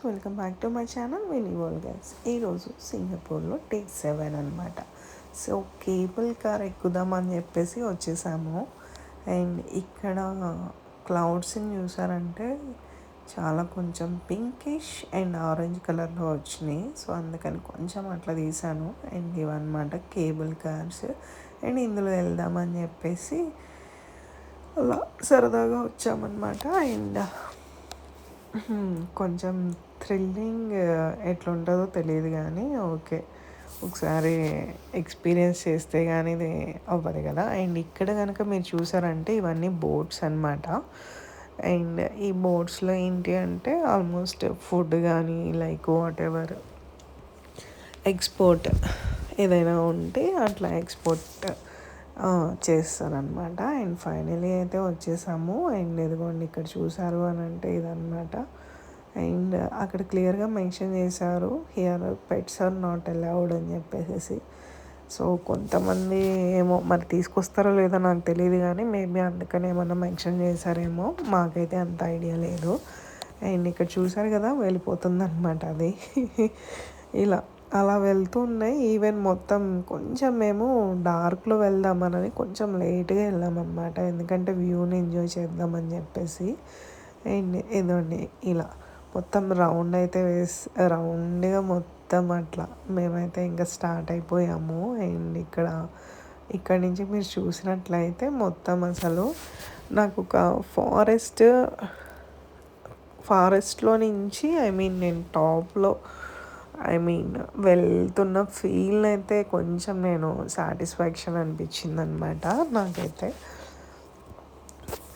Friends welcome back to my channel Vini world guides ఈరోజు సింగపూర్లో day seven అనమాట so cable car ఎక్కుదామని చెప్పేసి వచ్చేసాము. అండ్ ఇక్కడ క్లౌడ్స్ని చూసారంటే చాలా కొంచెం పింకిష్ అండ్ ఆరెంజ్ కలర్లో వచ్చినాయి. సో అందుకని కొంచెం అట్లా తీసాను. అండ్ ఇవన్నమాట కేబుల్ కార్స్. అండ్ ఇందులో వెళ్దామని చెప్పేసి అలా సరదాగా వచ్చామన్నమాట. అండ్ కొంచెం థ్రిల్లింగ్ ఎట్లుంటుందో తెలియదు కానీ ఓకే. ఒకసారి ఎక్స్పీరియన్స్ చేస్తే కానీ ఇది అవ్వదు కదా. అండ్ ఇక్కడ కనుక మీరు చూసారంటే ఇవన్నీ బోట్స్ అనమాట అండ్ ఈ బోట్స్లో ఏంటి అంటే ఆల్మోస్ట్ ఫుడ్ కానీ లైక్ వాట్ ఎవర్ ఎక్స్పోర్ట్ ఏదైనా ఉంటే అట్లా ఎక్స్పోర్ట్ చేస్తారనమాట అండ్ ఫైనలీ అయితే వచ్చేసాము. అండ్ ఇదిగోండి ఇక్కడ చూసారు అని అంటే ఇదనమాట అండ్ అక్కడ క్లియర్గా మెన్షన్ చేశారు here pets are not allowed అని చెప్పేసి సో కొంతమంది ఏమో మరి తీసుకొస్తారో లేదో నాకు తెలియదు కానీ మేబీ అందుకని ఏమన్నా మెన్షన్ చేశారేమో. మాకైతే అంత ఐడియా లేదు. అండ్ ఇక్కడ చూసారు కదా వెళ్ళిపోతుంది అనమాట అది. ఇలా. అలా వెళ్తూ ఉన్నాయి ఈవెన్ మొత్తం కొంచెం మేము డార్క్లో వెళ్దామనని కొంచెం లేట్గా వెళ్ళామన్నమాట. ఎందుకంటే వ్యూని ఎంజాయ్ చేద్దామని చెప్పేసి. అండ్ ఏదోండి ఇలా. మొత్తం రౌండ్ అయితే వేసి రౌండ్గా మొత్తం అట్లా. మేమైతే ఇంకా స్టార్ట్ అయిపోయాము. అండ్ ఇక్కడ ఇక్కడ నుంచి మీరు చూసినట్లయితే మొత్తం అసలు నాకు ఒక ఫారెస్ట్ ఫారెస్ట్లో నుంచి ఐ మీన్ నేను టాప్లో ఐ మీన్ వెళ్తున్న ఫీల్ అయితే కొంచెం నేను సాటిస్ఫాక్షన్ అనిపించింది అనమాట నాకైతే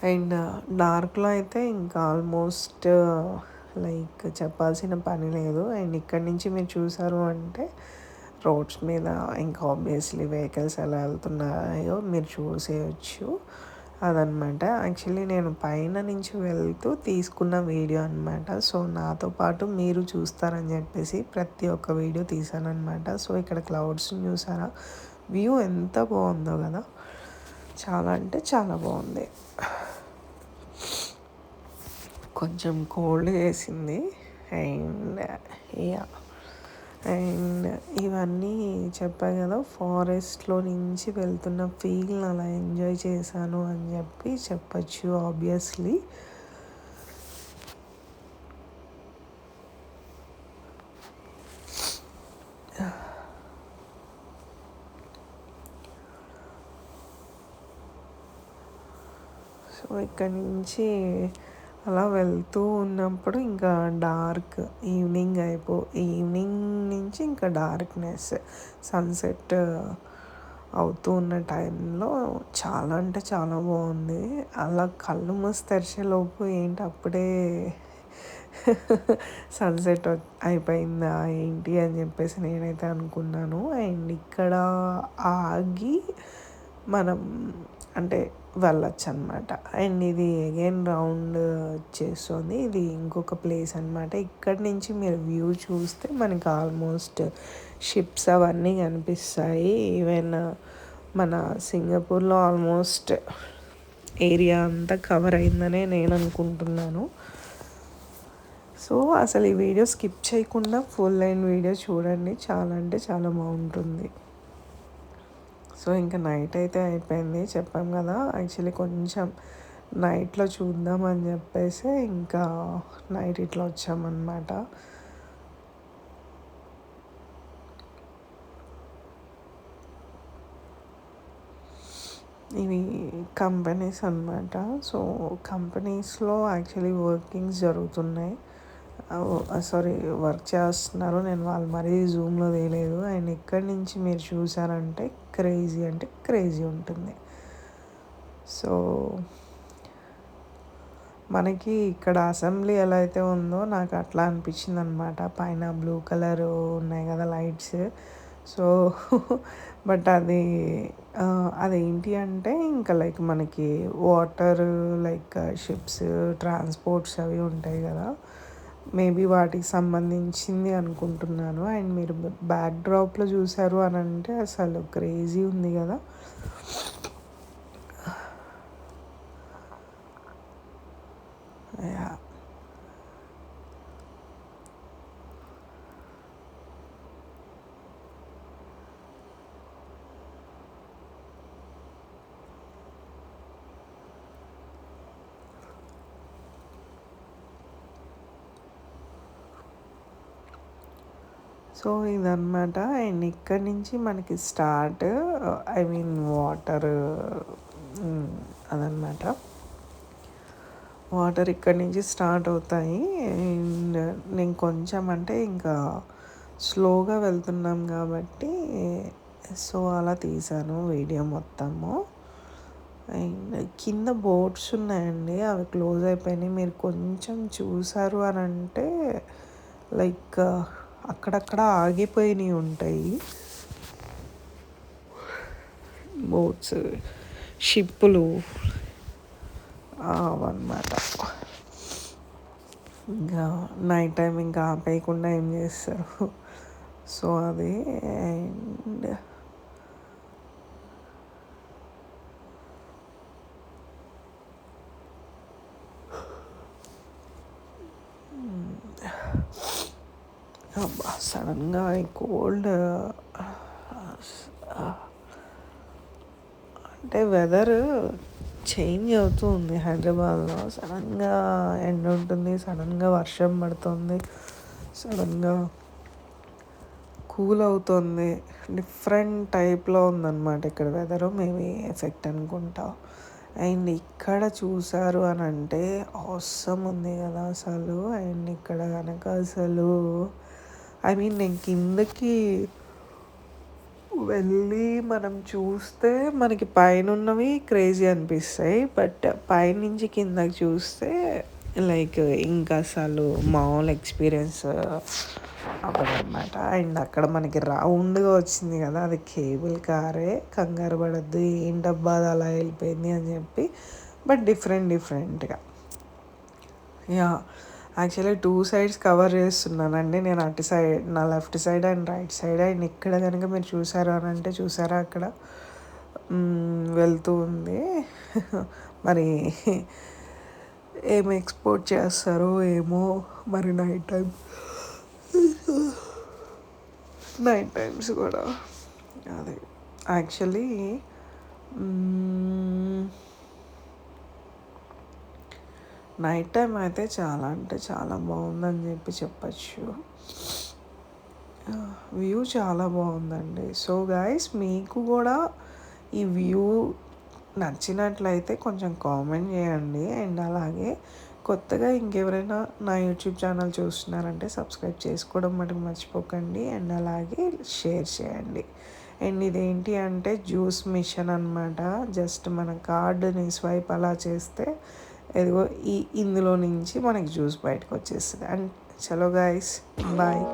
అండ్ డార్క్లో uh, అయితే ఇంకా ఆల్మోస్ట్ లైక్ uh, చెప్పాల్సిన పని లేదు. అండ్ ఇక్కడి నుంచి మీరు చూసారు అంటే రోడ్స్ మీద ఇంకా ఆబ్వియస్లీ వెహికల్స్ ఎలా వెళ్తున్నాయో మీరు చూసేయచ్చు. అదనమాట. యాక్చువల్లీ నేను పైన నుంచి వెళ్తూ తీసుకున్న వీడియో అనమాట సో నాతో పాటు మీరు చూస్తారని చెప్పేసి ప్రతి ఒక్క వీడియో తీసానమాట సో ఇక్కడ క్లౌడ్స్ని చూసారా? వ్యూ ఎంత బాగుందో కదా. చాలా అంటే చాలా బాగుంది. కొంచెం కోల్డ్ చేసింది అండ్ యా. అండ్ ఇవన్నీ చెప్పా కదా ఫారెస్ట్లో నుంచి వెళ్తున్న ఫీల్ అలా ఎంజాయ్ చేశాను అని చెప్పి చెప్పచ్చు ఆబ్వియస్లీ సో ఇక్కడి నుంచి అలా వెళ్తూ ఉన్నప్పుడు ఇంకా డార్క్ ఈవినింగ్ అయిపో ఈవినింగ్ నుంచి ఇంకా డార్క్నెస్ సన్సెట్ అవుతూ ఉన్న టైంలో చాలా అంటే చాలా బాగుంది. అలా కళ్ళు మూసి తెరిచేలోపు ఏంటి అప్పుడే సన్సెట్ అయిపోయిందా ఏంటి అని చెప్పేసి నేనైతే అనుకున్నాను. అండ్ ఇక్కడ ఆగి మనం అంటే వెళ్ళొచ్చు అనమాట అండ్ ఇది అగైన్ రౌండ్ వచ్చేస్తుంది. ఇది ఇంకొక ప్లేస్ అనమాట. ఇక్కడ నుంచి మీరు వ్యూ చూస్తే మనకి ఆల్మోస్ట్ షిప్స్ అవన్నీ కనిపిస్తాయి. ఈవెన్ మన సింగపూర్లో ఆల్మోస్ట్ ఏరియా అంతా కవర్ అయిందనే నేను అనుకుంటున్నాను. సో అసలు ఈ వీడియో స్కిప్ చేయకుండా ఫుల్ లైన్ వీడియో చూడండి. చాలా అంటే చాలా బాగుంటుంది. సో ఇంకా నైట్ అయితే అయిపోయింది. చెప్పాం కదా యాక్చువల్లీ కొంచెం నైట్లో చూద్దామని చెప్పేసి ఇంకా నైట్ ఇట్లా వచ్చామన్నమాట. ఇవి కంపెనీస్ అనమాట సో కంపెనీస్లో యాక్చువల్లీ వర్కింగ్స్ జరుగుతున్నాయి. సారీ వర్క్ చేస్తున్నారు. నేను వాళ్ళు మరీ జూమ్లో వేయలేదు. అండ్ ఇక్కడి నుంచి మీరు చూసారంటే క్రేజీ అంటే క్రేజీ ఉంటుంది. సో మనకి ఇక్కడ అసెంబ్లీ ఎలా అయితే ఉందో నాకు అట్లా అనిపించింది అనమాట పైన బ్లూ కలర్ ఉన్నాయి కదా లైట్స్ సో బట్ అది అదేంటి అంటే ఇంకా లైక్ మనకి వాటర్ లైక్ షిప్స్ ట్రాన్స్పోర్ట్స్ అవి ఉంటాయి కదా. మేబీ వాటికి సంబంధించింది అనుకుంటున్నాను. అండ్ మీరు బ్యాక్ డ్రాప్లో చూసారు అని అంటే అసలు క్రేజీ ఉంది కదా. సో ఇదన్నమాట అండ్ ఇక్కడ నుంచి మనకి స్టార్ట్ ఐ మీన్ వాటర్ అదనమాట వాటర్ ఇక్కడ నుంచి స్టార్ట్ అవుతాయి. అండ్ నేను కొంచెం అంటే ఇంకా స్లోగా వెళ్తున్నాం కాబట్టి సో అలా తీసాను వీడియో మొత్తము. అండ్ కింద బోట్స్ ఉన్నాయండి అవి క్లోజ్ అయిపోయినాయి. మీరు కొంచెం చూసారు అని అంటే లైక్ అక్కడక్కడ ఆగిపోయినవి ఉంటాయి. బోట్స్ షిప్పులు అవన్నమాట ఇంకా నైట్ టైం ఇంకా ఆపేయకుండా ఏం చేస్తారు? సో అది అండ్ సడన్గా ఈ కోల్డ్ అంటే వెదర్ చేంజ్ అవుతూ ఉంది హైదరాబాద్లో. సడన్గా ఎండ ఉంటుంది సడన్గా వర్షం పడుతుంది సడన్గా కూల్ అవుతుంది. డిఫరెంట్ టైప్లో ఉందన్నమాట ఇక్కడ వెదరు. మేబీ ఎఫెక్ట్ అనుకుంటా. అండ్ ఇక్కడ చూసారు అని అంటే అవసరం ఉంది కదా అసలు. అండ్ ఇక్కడ కనుక అసలు ఐ మీన్ నేను కిందకి వెళ్ళి మనం చూస్తే మనకి పైన ఉన్నవి క్రేజీ అనిపిస్తాయి. బట్ పైనుంచి కిందకి చూస్తే లైక్ ఇంకా అసలు మామూలు ఎక్స్పీరియన్స్ అవ్వదన్నమాట. అండ్ అక్కడ మనకి రౌండ్గా వచ్చింది కదా అది కేబుల్ కారే. కంగారు పడద్దు ఏం డబ్బా అది అలా వెళ్ళిపోయింది అని చెప్పి బట్ డిఫరెంట్ డిఫరెంట్గా yeah actually two sides cover చేస్తున్నానండి. నేను అటు సైడ్ నా left side and right side and ఇక్కడ కనుక మీరు చూసారు అని అంటే చూసారా అక్కడ? వెళ్తూ ఉంది. మరి ఏం ఎక్స్పోర్ట్ చేస్తారో ఏమో మరి నైట్ టైం నైట్ టైమ్స్ కూడా. అదే. యాక్చువల్లీ నైట్ టైం అయితే చాలా అంటే చాలా బాగుందని చెప్పి చెప్పచ్చు. వ్యూ ah, చాలా బాగుందండి. సో గాయస్ మీకు కూడా ఈ వ్యూ నచ్చినట్లయితే కొంచెం కామెంట్ చేయండి. అండ్ అలాగే కొత్తగా ఇంకెవరైనా నా యూట్యూబ్ ఛానల్ చూస్తున్నారంటే సబ్స్క్రైబ్ చేసుకోవడం మటుకు మర్చిపోకండి. అండ్ అలాగే షేర్ చేయండి. అండ్ ఇదేంటి అంటే జ్యూస్ మిషన్ అనమాట జస్ట్ మన కార్డుని స్వైప్ అలా చేస్తే ఎదిగో ఈ ఇందులో నుంచి మనకి జ్యూస్ బయటకు వచ్చేస్తుంది. అండ్ చలో గాయస్ బాయ్